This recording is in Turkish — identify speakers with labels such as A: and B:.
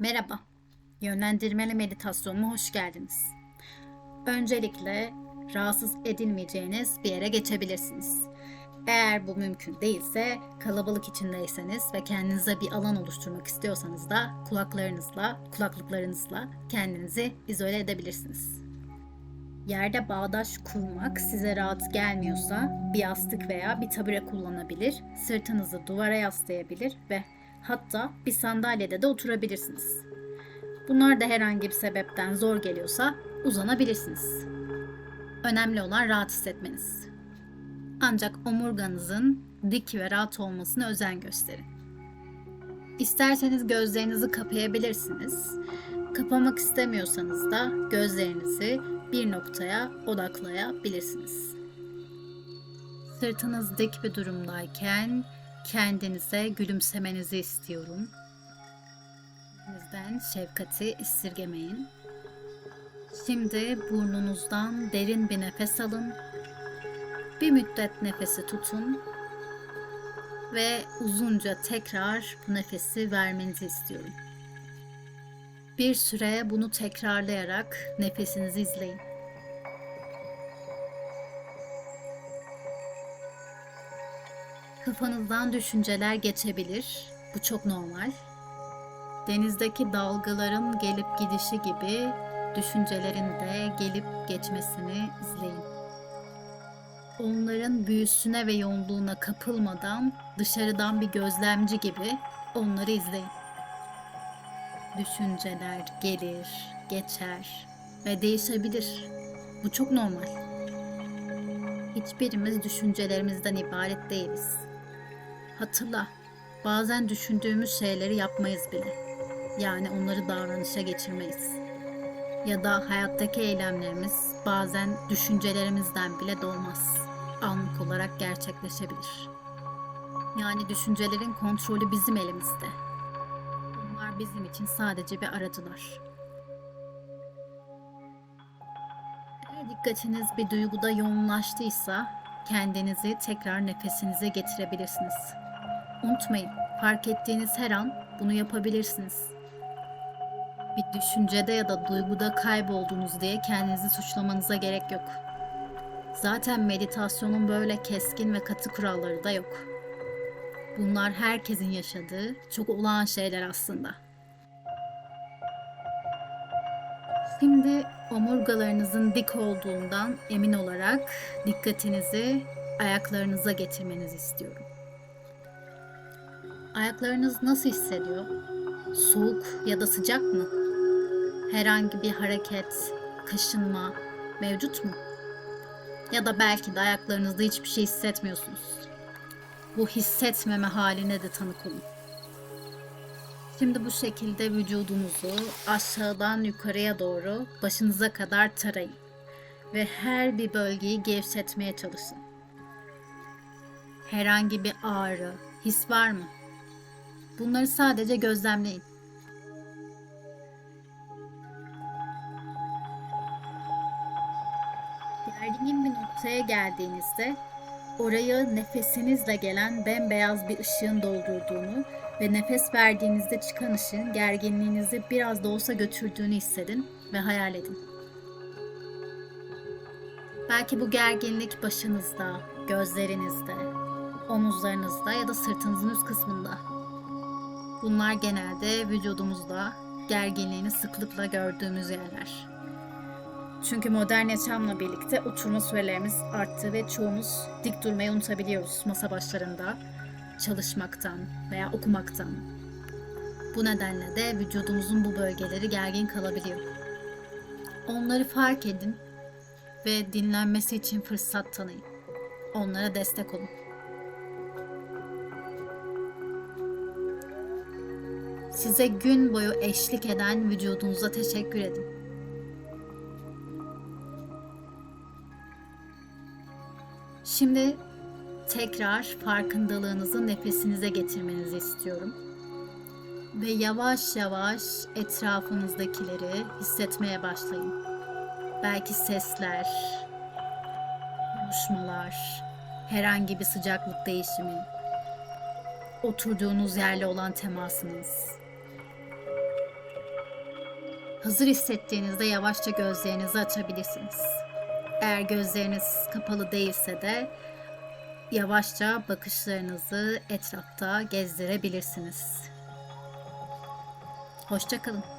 A: Merhaba, yönlendirmeli meditasyonuma hoş geldiniz. Öncelikle rahatsız edilmeyeceğiniz bir yere geçebilirsiniz. Eğer bu mümkün değilse, kalabalık içindeyseniz ve kendinize bir alan oluşturmak istiyorsanız da kulaklarınızla, kulaklıklarınızla kendinizi izole edebilirsiniz. Yerde bağdaş kurmak size rahat gelmiyorsa bir yastık veya bir tabure kullanabilir, sırtınızı duvara yaslayabilir ve hatta bir sandalyede de oturabilirsiniz. Bunlar da herhangi bir sebepten zor geliyorsa uzanabilirsiniz. Önemli olan rahat hissetmeniz. Ancak omurganızın dik ve rahat olmasına özen gösterin. İsterseniz gözlerinizi kapayabilirsiniz. Kapamak istemiyorsanız da gözlerinizi bir noktaya odaklayabilirsiniz. Sırtınız dik bir durumdayken kendinize gülümsemenizi istiyorum. Kendinizden şefkati esirgemeyin. Şimdi burnunuzdan derin bir nefes alın. Bir müddet nefesi tutun ve uzunca tekrar bu nefesi vermenizi istiyorum. Bir süre bunu tekrarlayarak nefesinizi izleyin. Kafanızdan düşünceler geçebilir. Bu çok normal. Denizdeki dalgaların gelip gidişi gibi düşüncelerin de gelip geçmesini izleyin. Onların büyüsüne ve yoğunluğuna kapılmadan dışarıdan bir gözlemci gibi onları izleyin. Düşünceler gelir, geçer ve değişebilir. Bu çok normal. Hiçbirimiz düşüncelerimizden ibaret değiliz. Hatırla, bazen düşündüğümüz şeyleri yapmayız bile. Yani onları davranışa geçirmeyiz. Ya da hayattaki eylemlerimiz bazen düşüncelerimizden bile doğmaz. Anlık olarak gerçekleşebilir. Yani düşüncelerin kontrolü bizim elimizde. Bunlar bizim için sadece bir aracılar. Eğer dikkatiniz bir duyguda yoğunlaştıysa kendinizi tekrar nefesinize getirebilirsiniz. Unutmayın, fark ettiğiniz her an bunu yapabilirsiniz. Bir düşüncede ya da duyguda kayboldunuz diye kendinizi suçlamanıza gerek yok. Zaten meditasyonun böyle keskin ve katı kuralları da yok. Bunlar herkesin yaşadığı çok olağan şeyler aslında. Şimdi omurgalarınızın dik olduğundan emin olarak dikkatinizi ayaklarınıza getirmenizi istiyorum. Ayaklarınız nasıl hissediyor? Soğuk ya da sıcak mı? Herhangi bir hareket, kaşınma mevcut mu? Ya da belki de ayaklarınızda hiçbir şey hissetmiyorsunuz. Bu hissetmeme haline de tanık olun. Şimdi bu şekilde vücudunuzu aşağıdan yukarıya doğru başınıza kadar tarayın ve her bir bölgeyi gevşetmeye çalışın. Herhangi bir ağrı, his var mı? Bunları sadece gözlemleyin. Gergin bir noktaya geldiğinizde orayı nefesinizle gelen bembeyaz bir ışığın doldurduğunu ve nefes verdiğinizde çıkan ışığın gerginliğinizi biraz da olsa götürdüğünü hissedin ve hayal edin. Belki bu gerginlik başınızda, gözlerinizde, omuzlarınızda ya da sırtınızın üst kısmında. Bunlar genelde vücudumuzda gerginliğini sıklıkla gördüğümüz yerler. Çünkü modern yaşamla birlikte oturma sürelerimiz arttı ve çoğumuz dik durmayı unutabiliyoruz masa başlarında çalışmaktan veya okumaktan. Bu nedenle de vücudumuzun bu bölgeleri gergin kalabiliyor. Onları fark edin ve dinlenmesi için fırsat tanıyın. Onlara destek olun. Size gün boyu eşlik eden vücudunuza teşekkür edin. Şimdi tekrar farkındalığınızı nefesinize getirmenizi istiyorum. Ve yavaş yavaş etrafınızdakileri hissetmeye başlayın. Belki sesler, konuşmalar, herhangi bir sıcaklık değişimi, oturduğunuz yerle olan temasınız. Hazır hissettiğinizde yavaşça gözlerinizi açabilirsiniz. Eğer gözleriniz kapalı değilse de yavaşça bakışlarınızı etrafta gezdirebilirsiniz. Hoşçakalın.